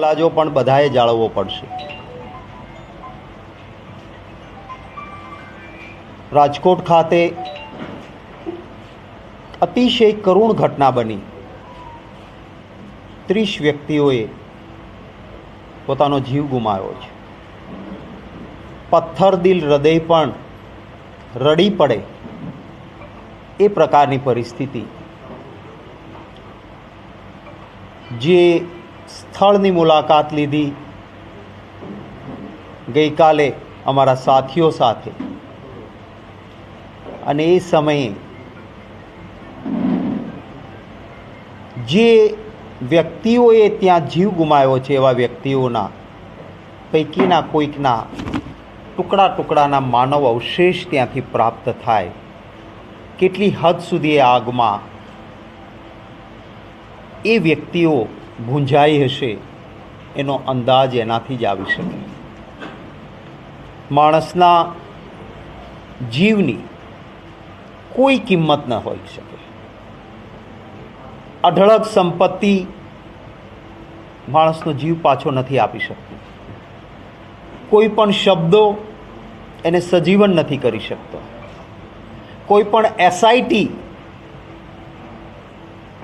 કલાજો પણ બધાએ જાળવવો પડશે. રાજકોટ ખાતે અતિશય કરુણ ઘટના બની. ત્રીસ વ્યક્તિઓએ પોતાનો જીવ ગુમાવ્યો છે. પથ્થર દિલ હૃદય પણ રડી પડે એ પ્રકારની પરિસ્થિતિ. જે સ્થળની મુલાકાત લીધી. ગઈકાલે અમારા સાથીઓ સાથે. અને એ સમયે જે વ્યક્તિઓએ ત્યાં જીવ ગુમાવ્યો છે એવા વ્યક્તિઓના પૈકીના કોઈકના ટુકડા ટુકડાના માનવ અવશેષ ત્યાંથી પ્રાપ્ત થાય. કેટલી હદ સુધી એ આગમાં એ વ્યક્તિઓ ભૂંજાઈ હશે, એનો અંદાજ એનાથી જ આવી શકે. માણસના જીવની કોઈ કિંમત ન હોઈ શકે. અઢળક સંપત્તિ માણસનો જીવ પાછો નથી આપી શકતો. કોઈ પણ શબ્દો એને સજીવન નથી કરી શકતો. કોઈ પણ એસઆઈટી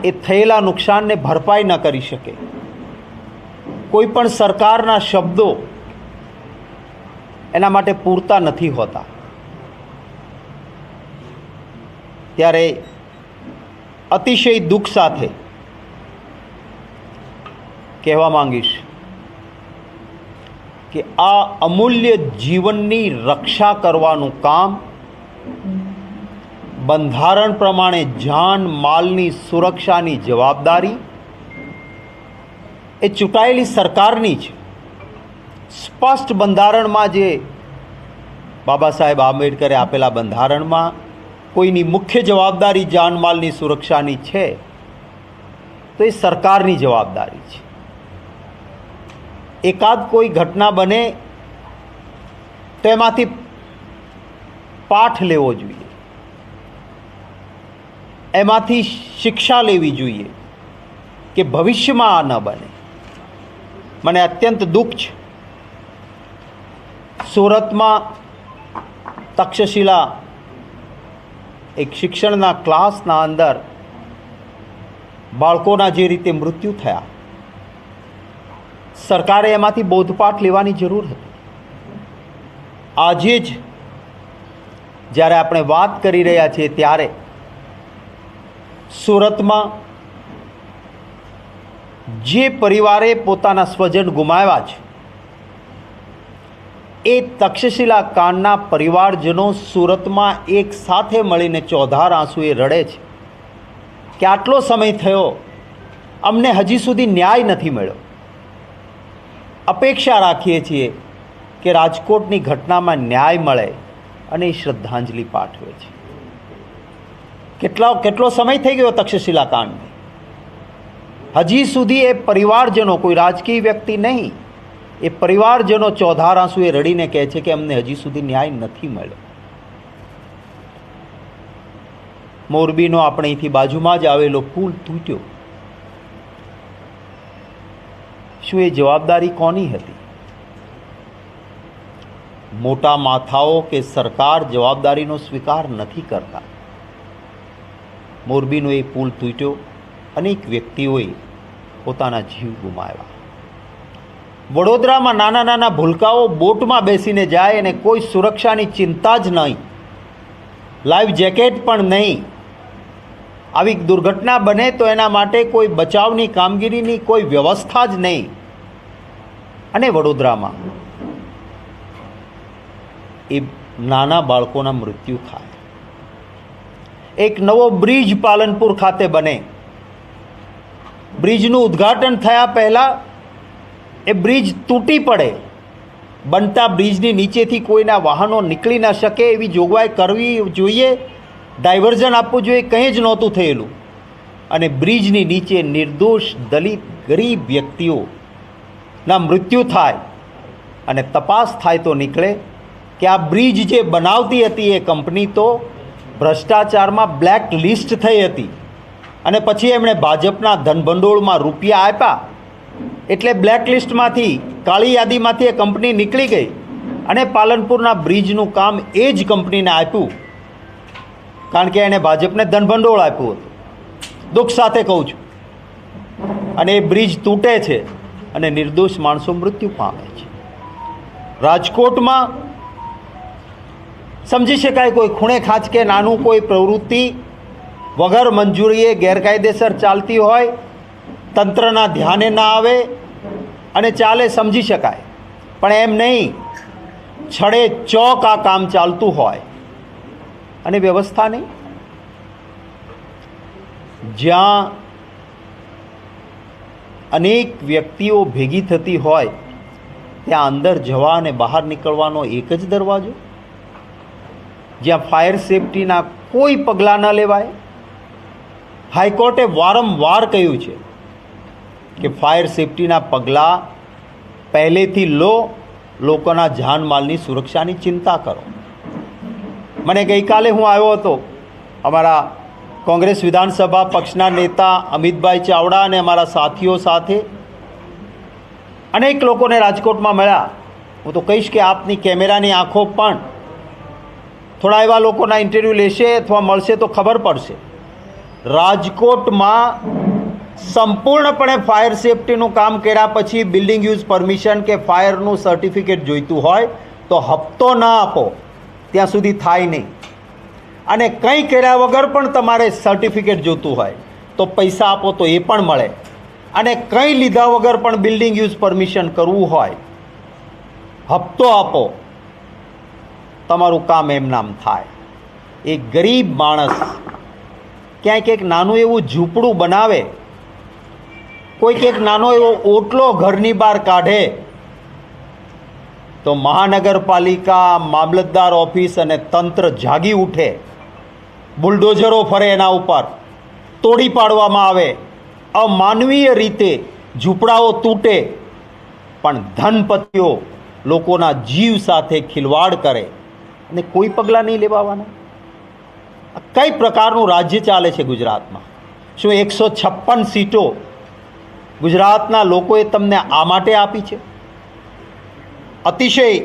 એ થયેલા નુકસાનને ભરપાઈ ન કરી શકે. કોઈ પણ સરકારના શબ્દો એના માટે પૂરતા નથી હોતા. ત્યારે અતિશય દુઃખ સાથે કહેવા માંગીશ કે આ અમૂલ્ય જીવનની રક્ષા કરવાનું કામ બંધારણ પ્રમાણે જાન માલની સુરક્ષાની જવાબદારી એ ચૂંટાયેલી સરકારની છે સ્પષ્ટ બંધારણમાં જે બાબા સાહેબ આંબેડકરે આપેલા બંધારણમાં કોઈની મુખ્ય જવાબદારી જાનમાલની સુરક્ષાની છે, તો એ સરકારની જવાબદારી છે. એકાદ કોઈ ઘટના બને તેમાંથી પાઠ લેવો જોઈએ. એમાંથી શિક્ષા લેવી જોઈએ કે ભવિષ્યમાં આ ન બને. મને અત્યંત દુઃખ છે. સુરતમાં તક્ષશિલા એક શિક્ષણના ક્લાસના અંદર બાળકોના જે રીતે મૃત્યુ થયા, સરકારે એમાંથી બોધપાઠ લેવાની જરૂર હતી. આજે જ જ્યારે આપણે વાત કરી રહ્યા છીએ ત્યારે સુરતમાં જે પરિવારે પોતાના સ્વજન ગુમાવ્યા છે, એ તક્ષશિલા કાંડના પરિવારજનો સુરતમાં એક સાથે મળીને ચોધાર આંસુએ રડે છે. કે આટલો સમય થયો, અમને હજી સુધી ન્યાય નથી મળ્યો. અપેક્ષા રાખીએ છીએ કે રાજકોટની ઘટનામાં ન્યાય મળે અને એ શ્રદ્ધાંજલિ પાઠવે છે. કેટલા કેટલો સમય થઈ ગયો તક્ષશિલા કાંડને? હજી સુધી એ પરિવારજનો, કોઈ રાજકીય વ્યક્તિ નહીં, એ પરિવારજનો ચોધાર એ રડીને કહે છે કે અમને હજી સુધી ન્યાય નથી મળ્યો. મોરબીનો આપણે અહીંથી બાજુમાં જ આવેલો પુલ તૂટ્યો. શું એ જવાબદારી કોની હતી? મોટા માથાઓ કે સરકાર જવાબદારીનો સ્વીકાર નથી કરતા? મોરબીનો એ પુલ તૂટ્યો. અનેક વ્યક્તિઓએ પોતાના જીવ ગુમાવ્યા. વડોદરામાં નાના નાના ભૂલકાઓ બોટમાં બેસીને જાય અને કોઈ સુરક્ષાની ચિંતા જ નહીં. લાઈવ જેકેટ પણ નહીં. આવી દુર્ઘટના બને તો એના માટે કોઈ બચાવની કામગીરીની કોઈ વ્યવસ્થા જ નહીં. અને વડોદરામાં એ નાના બાળકોના મૃત્યુ થાય. એક નવો બ્રિજ પાલનપુર ખાતે બને. બ્રિજનું ઉદ્ઘાટન થયા પહેલાં એ બ્રિજ તૂટી પડે. બનતા બ્રિજની નીચેથી કોઈના વાહનો નીકળી ન શકે એવી જોગવાઈ કરવી જોઈએ. ડાયવર્ઝન આપવું જોઈએ કંઈ જ નહોતું થયેલું. અને બ્રિજની નીચે નિર્દોષ દલિત ગરીબ વ્યક્તિઓના મૃત્યુ થાય અને તપાસ થાય તો નીકળે કે આ બ્રિજ જે બનાવતી હતી એ કંપની તો ભ્રષ્ટાચારમાં બ્લેક લિસ્ટ થઈ હતી. અને પછી એમણે ભાજપના ધનભંડોળમાં રૂપિયા આપ્યા. એટલે બ્લેક લિસ્ટમાંથી કાળી યાદીમાંથી એ કંપની નીકળી ગઈ અને પાલનપુરના બ્રિજનું કામ એ જ કંપનીને આપ્યું. કારણ કે એણે ભાજપને ધનભંડોળ આપ્યું હતું. દુઃખ સાથે કહું છું. અને એ બ્રિજ તૂટે છે અને નિર્દોષ માણસો મૃત્યુ પામે છે. રાજકોટમાં સમજી શકાય કોઈ ખૂણે ખાંચકે નાનું કોઈ પ્રવૃત્તિ વગર મંજૂરીએ ગેરકાયદેસર ચાલતી હોય, તંત્રના ધ્યાને ના આવે અને ચાલે સમજી શકાય. પણ એમ નહીં, છડે ચોક આ કામ ચાલતું હોય અને વ્યવસ્થા નહીં. જ્યાં અનેક વ્યક્તિઓ ભેગી થતી હોય, ત્યાં અંદર જવા અને બહાર નીકળવાનો એક જ દરવાજો જ્યાં ફાયર સેફટીના કોઈ પગલાં ન લેવાય. હાઈકોર્ટે વારંવાર કહ્યું છે કે ફાયર સેફટીના પગલાં પહેલેથી લો, લોકોના જાનમાલની સુરક્ષાની ચિંતા કરો. મને ગઈકાલે હું આવ્યો હતો, અમારા કોંગ્રેસ વિધાનસભા પક્ષના નેતા અમિતભાઈ ચાવડા અને અમારા સાથીઓ સાથે. અનેક લોકોને રાજકોટમાં મળ્યા. હું તો કહીશ કે આપની કેમેરાની આંખો પણ થોડા એવા લોકોના ઇન્ટરવ્યૂ લેશે અથવા મળશે તો ખબર પડશે. રાજકોટમાં સંપૂર્ણપણે ફાયર સેફટીનું કામ કર્યા પછી બિલ્ડિંગ યુઝ પરમિશન કે ફાયરનું સર્ટિફિકેટ જોઈતું હોય તો હપ્તો ના આપો. ત્યાં સુધી થાય નહીં. અને કંઈ કર્યા વગર પણ તમારે સર્ટિફિકેટ જોતું હોય તો પૈસા આપો તો એ પણ મળે. અને કંઈ લીધા વગર પણ બિલ્ડિંગ યુઝ પરમિશન કરવું હોય, હપ્તો આપો. તમારું કામ એમ નામ થાય. એ ગરીબ માણસ ક્યાંક એક નાનું એવું ઝૂંપડું બનાવે, કોઈક એક નાનો એવો ઓટલો ઘરની બહાર કાઢે, તો મહાનગરપાલિકા, મામલતદાર ઓફિસ અને તંત્ર જાગી ઉઠે, બુલડોઝરો ફરે એના ઉપર, તોડી પાડવામાં આવે, અમાનવીય રીતે ઝૂંપડાઓ તૂટે, પણ ધનપતિઓ લોકોના જીવ સાથે ખિલવાડ કરે. અને કોઈ પગલાં નહીં લેવાવાના? કઈ પ્રકારનું રાજ્ય ચાલે છે ગુજરાતમાં? શું એકસો છપ્પન સીટો ગુજરાતના લોકોએ તમને આ માટે આપી છે? અતિશય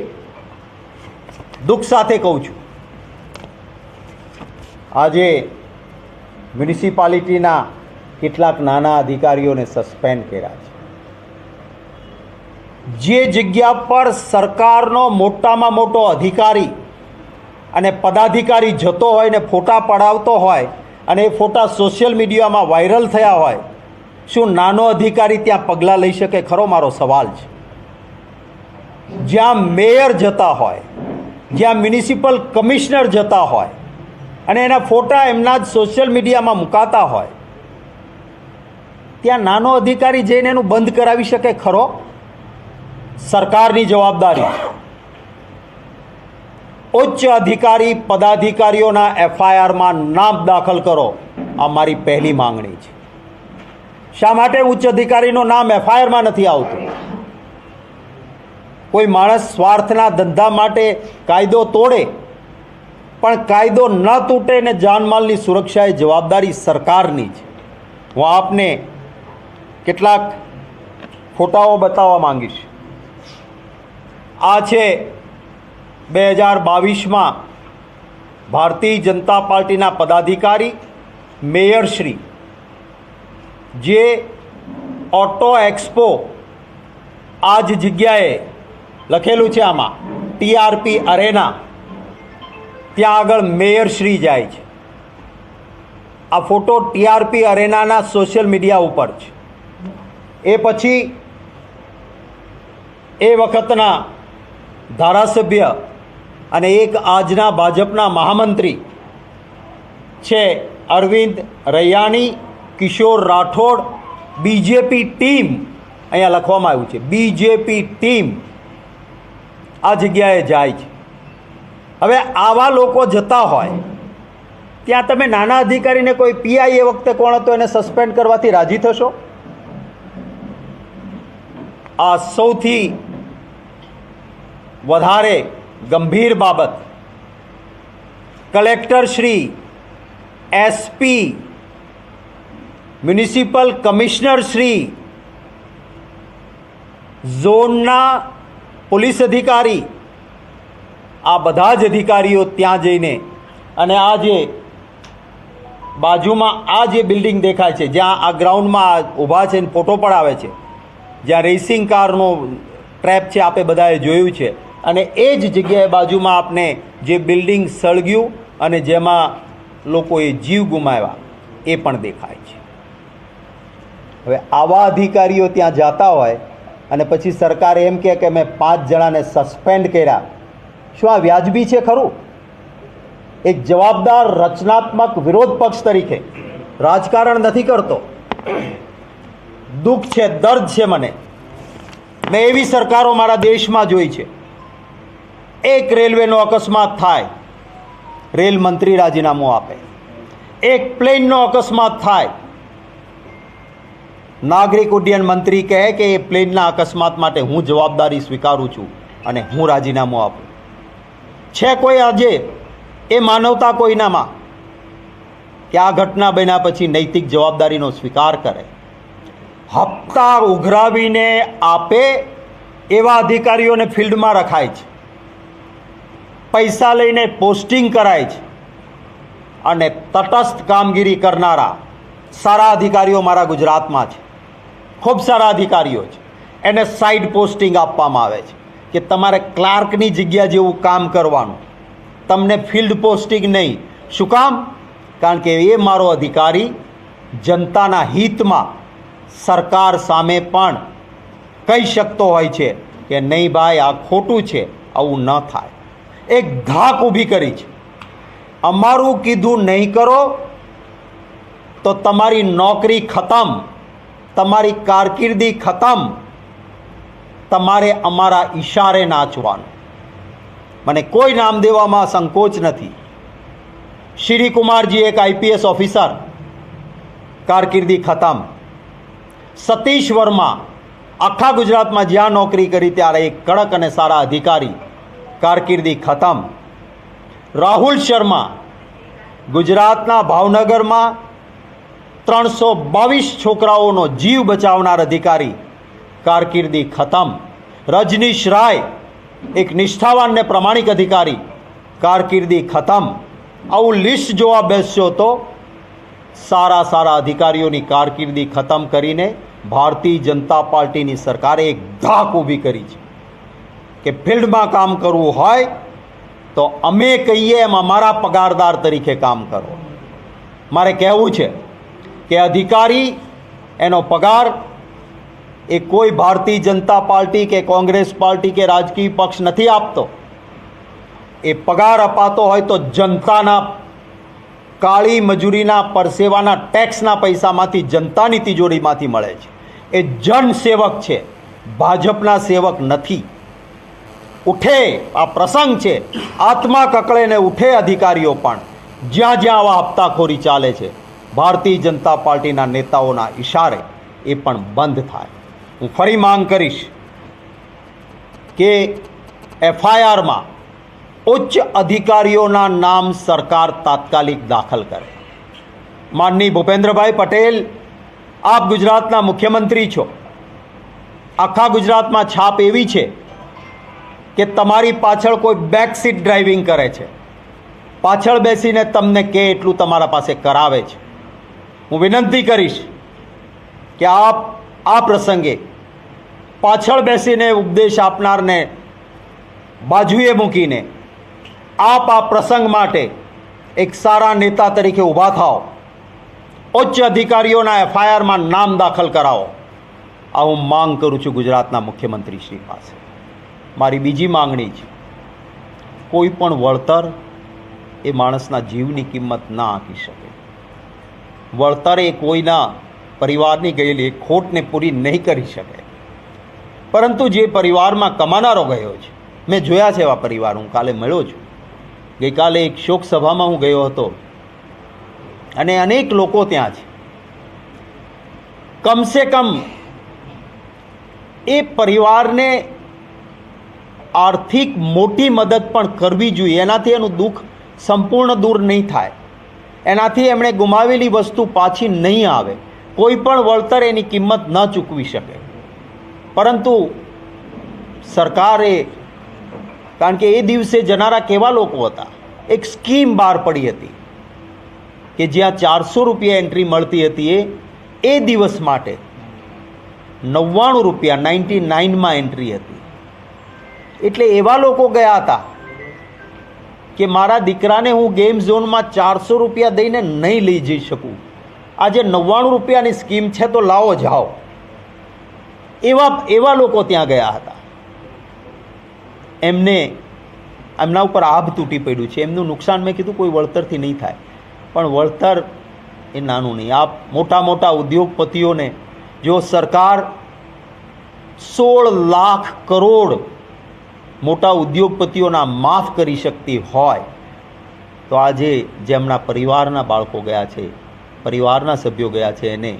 દુઃખ સાથે કહું છું. આજે મ્યુનિસિપાલિટીના કેટલાક નાના અધિકારીઓને સસ્પેન્ડ કર્યા છે. જે જગ્યા પર સરકારનો મોટામાં મોટો અધિકારી અને પદાધિકારી જતો હોય ને ફોટા પડાવતો હોય અને એ ફોટા સોશિયલ મીડિયામાં વાયરલ થયા હોય, શું નાનો અધિકારી ત્યાં પગલાં લઈ શકે? ખરો મારો સવાલ છે. જ્યાં મેયર જતા હોય, જ્યાં મ્યુનિસિપલ કમિશનર જતા હોય અને એના ફોટા એમના જ સોશિયલ મીડિયામાં મુકાતા હોય, ત્યાં નાનો અધિકારી જઈને એનું બંધ કરાવી શકે ખરો? સરકારની જવાબદારી ઉચ્ચ અધિકારી, પદાધિકારીઓના એફઆઈઆરમાં નામ દાખલ કરો. આ મારી પહેલી માંગણી છે. શા માટે ઉચ્ચ અધિકારીનું નામ એફઆઈઆરમાં નથી આવતું? કોઈ માણસ સ્વાર્થના ધંધા માટે કાયદો તોડે, પણ કાયદો ન તૂટે ને જાનમાલની સુરક્ષા એ જવાબદારી સરકારની છે. હું આપને કેટલાક ફોટાઓ બતાવવા માંગીશ. આ છે બે હજાર બાવીસમાં ભારતીય જનતા પાર્ટીના પદાધિકારી મેયરશ્રી જે ઓટો એક્સપો આ જ જગ્યાએ લખેલું છે આમાં ટીઆરપી અરેના, ત્યાં આગળ મેયરશ્રી જાય છે. આ ફોટો ટીઆરપી અરેનાના સોશિયલ મીડિયા ઉપર છે. એ પછી એ વખતના ધારાસભ્ય અને એક આજના ભાજપના મહામંત્રી છે અરવિંદ રૈયાણી, કિશોર રાઠોડ, બીજેપી ટીમ, અહીંયા લખવામાં આવ્યું છે, બીજેપી ટીમ આ જગ્યાએ જાય છે. હવે આવા લોકો જતા હોય, ત્યાં તમે નાના અધિકારીને કોઈ પીઆઈ એ વખતે કોણ હતો એને સસ્પેન્ડ કરવાથી રાજી થશો? આ સૌથી વધારે ગંભીર બાબત. Collector Shri SP municipal commissioner Shri, ઝોનના પોલીસ અધિકારી, આ બધા જ અધિકારીઓ ત્યાં જઈને અને આ જે બાજુમાં આ જે બિલ્ડિંગ દેખાય છે, જ્યાં આ ગ્રાઉન્ડમાં ઊભા છે ને ફોટો પડાવે છે, જ્યાં રેસિંગ કારનો ટ્રેપ છે, આપે બધાએ જોયું છે. અને એ જ જગ્યાએ બાજુમાં આપને જે બિલ્ડિંગ સળગ્યું અને જેમાં લોકોએ જીવ ગુમાવ્યા, એ પણ દેખાય છે. હવે આવા અધિકારીઓ ત્યાં જાતા હોય અને પછી સરકાર એમ કહે કે મેં પાંચ જણાને સસ્પેન્ડ કર્યા. શું આ વ્યાજબી છે ખરું? એક જવાબદાર રચનાત્મક વિરોધ પક્ષ તરીકે. રાજકારણ નથી કરતો. દુઃખ છે, દર્દ છે મને. મેં એવી સરકારો મારા દેશમાં જોઈ છે. એક રેલવેનો અકસ્માત થાય, રેલ મંત્રી રાજીનામું આપે. એક પ્લેનનો અકસ્માત થાય. નાગરિક ઉડ્ડયન મંત્રી કહે કે એ પ્લેનના અકસ્માત માટે હું જવાબદારી સ્વીકારું છું અને હું રાજીનામું આપું. છે કોઈ આજે? એ માનવતા કોઈનામાં કે આ ઘટના બન્યા પછી નૈતિક જવાબદારીનો સ્વીકાર કરે. હપ્તા ઉઘરાવીને આપે એવા અધિકારીઓને ફિલ્ડમાં રખાય છે. પૈસા લઈને પોસ્ટિંગ કરાય છે અને તટસ્થ કામગીરી કરનારા સારા અધિકારીઓ મારા ગુજરાતમાં છે. ખૂબ સારા અધિકારીઓ છે. એને સાઈડ પોસ્ટિંગ આપવામાં આવે છે કે તમારે ક્લાર્કની જગ્યા જેવું કામ કરવાનું. તમને ફિલ્ડ પોસ્ટિંગ નહીં. શું કામ? કારણ કે એ મારો અધિકારી જનતાના હિતમાં સરકાર સામે પણ કહી શકતો હોય છે કે નહીં ભાઈ, આ ખોટું છે, આવું ન થાય. એક ધાક ઊભી કરી છે. અમારું કીધું નહીં કરો, તો તમારી નોકરી ખતમ, તમારી કારકિર્દી ખતમ, તમારે અમારા ઈશારે નાચવાનું. મને કોઈ નામ દેવામાં સંકોચ નથી. શ્રી કુમારજી એક આઈપીએસ ઓફિસર, કારકિર્દી ખતમ. સતીશ વર્મા, આખા ગુજરાતમાં જ્યાં નોકરી કરી, ત્યારે એક કડક અને સારા અધિકારી કારકિર્દી ખતમ. રાહુલ શર્મા, ગુજરાતના ભાવનગરમાં ત્રણસો બાવીસ છોકરાઓનો જીવ બચાવનાર અધિકારી. કારકિર્દી ખતમ. રજનીશ રાય, એક નિષ્ઠાવાન ને પ્રમાણિક અધિકારી. કારકિર્દી ખતમ. આવું લિસ્ટ જોવા બેસશો તો સારા સારા અધિકારીઓની કારકિર્દી ખતમ કરીને ભારતીય જનતા પાર્ટીની સરકારે એક ધાક ઊભી કરી છે. કે ફિલ્ડમાં કામ કરવું હોય તો અમે કહીએ એમ અમારા પગારદાર તરીકે કામ કરો. મારે કહેવું છે કે અધિકારી, એનો પગાર એ કોઈ ભારતીય જનતા પાર્ટી કે કોંગ્રેસ પાર્ટી કે રાજકીય પક્ષ નથી આપતો. એ પગાર અપાતો હોય તો જનતાના કાળી મજૂરીના પરસેવાના ટેક્સના પૈસામાંથી જનતાની તિજોરીમાંથી મળે છે. એ જનસેવક છે. ભાજપના સેવક નથી. ઉઠે. આ પ્રસંગ છે. આત્મા કકળે ને ઉઠે અધિકારીઓ પણ. જ્યાં જ્યાં આવા હપ્તાખોરી ચાલે છે. ભારતીય જનતા પાર્ટીના નેતાઓના ઈશારે એ પણ બંધ થાય. હું ફરી માંગ કરીશ કે એફઆઈઆરમાં ઉચ્ચ અધિકારીઓના નામ સરકાર તાત્કાલિક દાખલ કરે. માનની ભૂપેન્દ્રભાઈ પટેલ, આપ ગુજરાતના મુખ્યમંત્રી છો. આખા ગુજરાતમાં છાપ એવી છે કે તમારી પાછળ કોઈ બેક સીટ ડ્રાઇવિંગ કરે છે. પાછળ બેસીને તમને કે એટલું તમારા પાસે કરાવે છે. હું વિનંતી કરીશ કે આપ આ પ્રસંગે પાછળ બેસીને ઉપદેશ આપનારને બાજુએ મૂકીને આપ આ પ્રસંગ માટે એક સારા નેતા તરીકે ઊભા થાઓ. ઉચ્ચ અધિકારીઓના એફઆઈઆરમાં નામ દાખલ કરાવો. આ હું માંગ કરું છું ગુજરાતના મુખ્યમંત્રી શ્રી પાસે. મારી બીજી માંગણી છે. કોઈ પણ વળતર એ માણસના જીવની કિંમત ના આંકી શકે. વળતર એ કોઈના પરિવારની ગયેલી ખોટને પૂરી નહીં કરી શકે. પરંતુ જે પરિવારમાં કમાનારો ગયો છે, મેં જોયા છે એવા પરિવાર, હું કાલે મળ્યો છું. ગઈકાલે એક શોક સભામાં હું ગયો હતો. અને અનેક લોકો ત્યાં છે. કમસે કમ એ પરિવારને આર્થિક મોટી મદદ પણ કરવી જોઈએ. એનાથી એનું દુઃખ સંપૂર્ણ દૂર નહીં થાય. એનાથી એમણે ગુમાવેલી વસ્તુ પાછી નહીં આવે. કોઈ પણ વળતર એની કિંમત ન ચૂકવી શકે. પરંતુ સરકારે, કારણ કે એ દિવસે જનારા કેવા લોકો હતા, એક સ્કીમ બહાર પડી હતી કે જ્યાં ચારસો રૂપિયા એન્ટ્રી મળતી હતી એ એ દિવસ માટે નવ્વાણું રૂપિયા નાઇન્ટી નાઇનમાં એન્ટ્રી હતી. એટલે એવા લોકો ગયા હતા કે મારા દીકરાને હું ગેમ ઝોનમાં ચારસો રૂપિયા દઈને નહીં લઈ જઈ શકું. આજે નવ્વાણું રૂપિયાની સ્કીમ છે તો લાવો જાઓ. એવા એવા લોકો ત્યાં ગયા હતા. એમને, એમના ઉપર આભ તૂટી પડ્યું છે. એમનું નુકસાન મેં કીધું કોઈ વળતરથી નહીં થાય. પણ વળતર એ નાનું નહીં. આ મોટા મોટા ઉદ્યોગપતિઓને જો સરકાર સોળ લાખ કરોડ મોટા ઉદ્યોગપતિઓના માફ કરી શકતી હોય, તો આજે જેમના પરિવારના બાળકો ગયા છે, પરિવારના સભ્યો ગયા છે, એને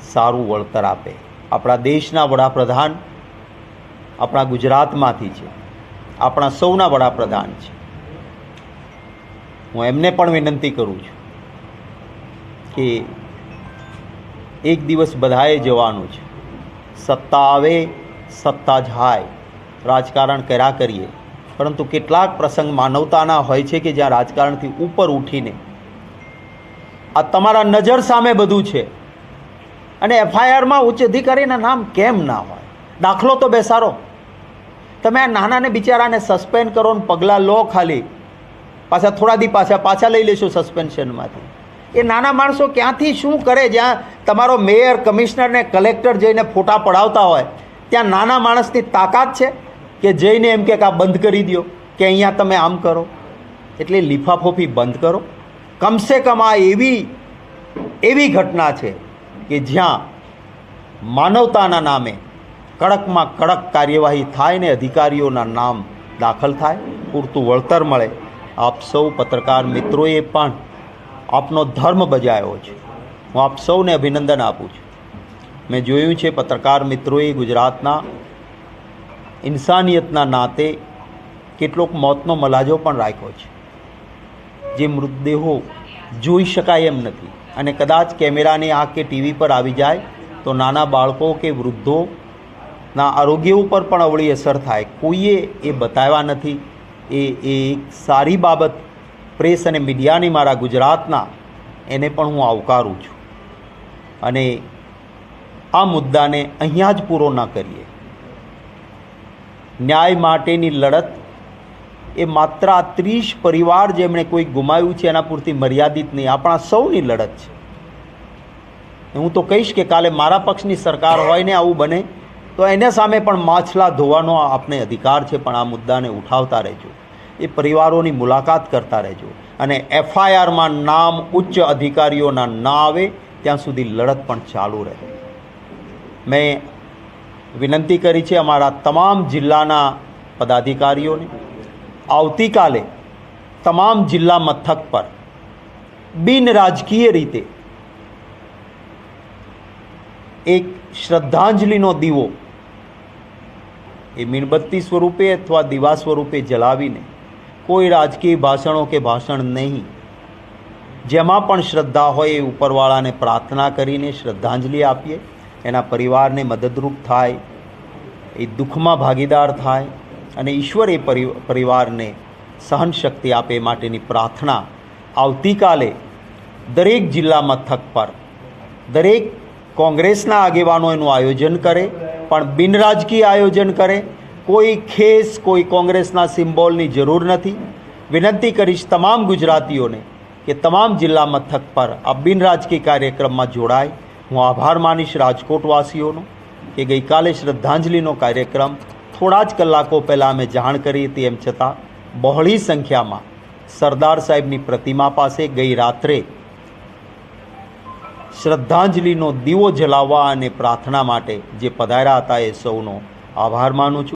સારું વળતર આપે. આપણા દેશના વડાપ્રધાન આપણા ગુજરાતમાંથી છે. આપણા સૌના વડાપ્રધાન છે. હું એમને પણ વિનંતી કરું છું કે એક દિવસ બધાએ જવાનું છે. સત્તા આવે, સત્તા જાય રાજકારણ કર્યા કરીએ. પરંતુ કેટલાક પ્રસંગ માનવતાના હોય છે કે જ્યાં રાજકારણથી ઉપર ઉઠીને. આ તમારા નજર સામે બધું છે. અને એફઆઈઆરમાં ઉચ્ચ અધિકારીના નામ કેમ ના હોય? દાખલો તો બેસારો તમે આ નાનાને બિચારાને સસ્પેન્ડ કરો ને પગલાં લો ખાલી. પાછા થોડા દી પાછા પાછા લઈ લેશો સસ્પેન્શનમાંથી. એ નાના માણસો ક્યાંથી શું કરે? જ્યાં તમારો મેયર કમિશનર ને કલેક્ટર જઈને ફોટા પડાવતા હોય. ત્યાં નાના માણસની તાકાત છે? કે જઈને એમ કે આ બંધ કરી દો કે અહીંયા તમે આમ કરો. એટલે લીફાફોફી બંધ કરો. કમસે કમ આ એવી એવી ઘટના છે કે જ્યાં માનવતાના નામે કડકમાં કડક કાર્યવાહી થાય ને અધિકારીઓના નામ દાખલ થાય, પૂરતું વળતર મળે. આપ સૌ પત્રકાર મિત્રોએ પણ આપનો ધર્મ બજાયો છે. હું આપ સૌને અભિનંદન આપું છું. મેં જોયું છે પત્રકાર મિત્રોએ ગુજરાતના ઇન્સાનિયતના નાતે કેટલોક મોતનો મલાજો પણ રાખ્યો છે. જે મૃતદેહો જોઈ શકાય એમ નથી અને કદાચ કેમેરાની આંખ કે ટીવી પર આવી જાય તો નાના બાળકો કે વૃદ્ધોના આરોગ્ય ઉપર પણ અવળી અસર થાય. કોઈએ એ બતાવ્યા નથી. એ એ એક સારી બાબત પ્રેસ અને મીડિયાની મારા ગુજરાતના એને પણ હું આવકારું છું. અને આ મુદ્દાને અહીંયા જ પૂરો ન કરીએ. ન્યાય માટેની લડત, એ માત્ર આ ત્રીસ પરિવાર જેમણે કોઈ ગુમાવ્યું છે, એના પૂરતી મર્યાદિત નહીં. આપણા સૌની લડત છે. હું તો કહીશ કે કાલે મારા પક્ષની સરકાર હોય ને આવું બને, તો એને સામે પણ માછલા ધોવાનો આપણે અધિકાર છે, પણ આ મુદ્દાને ઉઠાવતા રહેજો. એ પરિવારોની મુલાકાત કરતા રહેજો. અને એફઆઈઆરમાં નામ ઉચ્ચ અધિકારીઓના ના આવે, ત્યાં સુધી લડત પણ ચાલુ રહે. મેં વિનંતી કરી છે અમારા તમામ જિલ્લાના પદાધિકારીઓને. આવતીકાલે તમામ જિલ્લા મથક પર બિન રાજકીય રીતે એક શ્રદ્ધાંજલિનો દીવો એ મીણબત્તી સ્વરૂપે અથવા દીવા સ્વરૂપે જલાવીને કોઈ રાજકીય ભાષણો કે ભાષણ નહીં. જેમાં પણ શ્રદ્ધા હોય એ ઉપરવાળાને પ્રાર્થના કરીને શ્રદ્ધાંજલિ આપીએ. એના પરિવારને મદદરૂપ થાય, એ દુઃખમાં ભાગીદાર થાય અને ઈશ્વર એ પરિ, પરિવારને સહન શક્તિ આપે માટેની પ્રાર્થના આવતીકાલે દરેક જિલ્લા મથક પર, દરેક કોંગ્રેસના આગેવાનો એનું આયોજન કરે, પણ બિનરાજકીય આયોજન કરે, કોઈ ખેસ કોઈ કોંગ્રેસના સિમ્બોલની જરૂર નથી. વિનંતી કરીશ તમામ ગુજરાતીઓને કે તમામ જિલ્લા મથક પર આ બિનરાજકીય કાર્યક્રમમાં જોડાય. હું આભાર માનીશ રાજકોટવાસીઓનો કે ગઈકાલે શ્રદ્ધાંજલિનો કાર્યક્રમ થોડા જ કલાકો પહેલાં અમે જાણ કરી હતી એમ છતાં બહોળી સંખ્યામાં સરદાર સાહેબની પ્રતિમા પાસે ગઈ રાત્રે શ્રદ્ધાંજલિનો દીવો જલાવવા અને પ્રાર્થના માટે જે પધાર્યા હતા એ સૌનો આભાર માનું છું.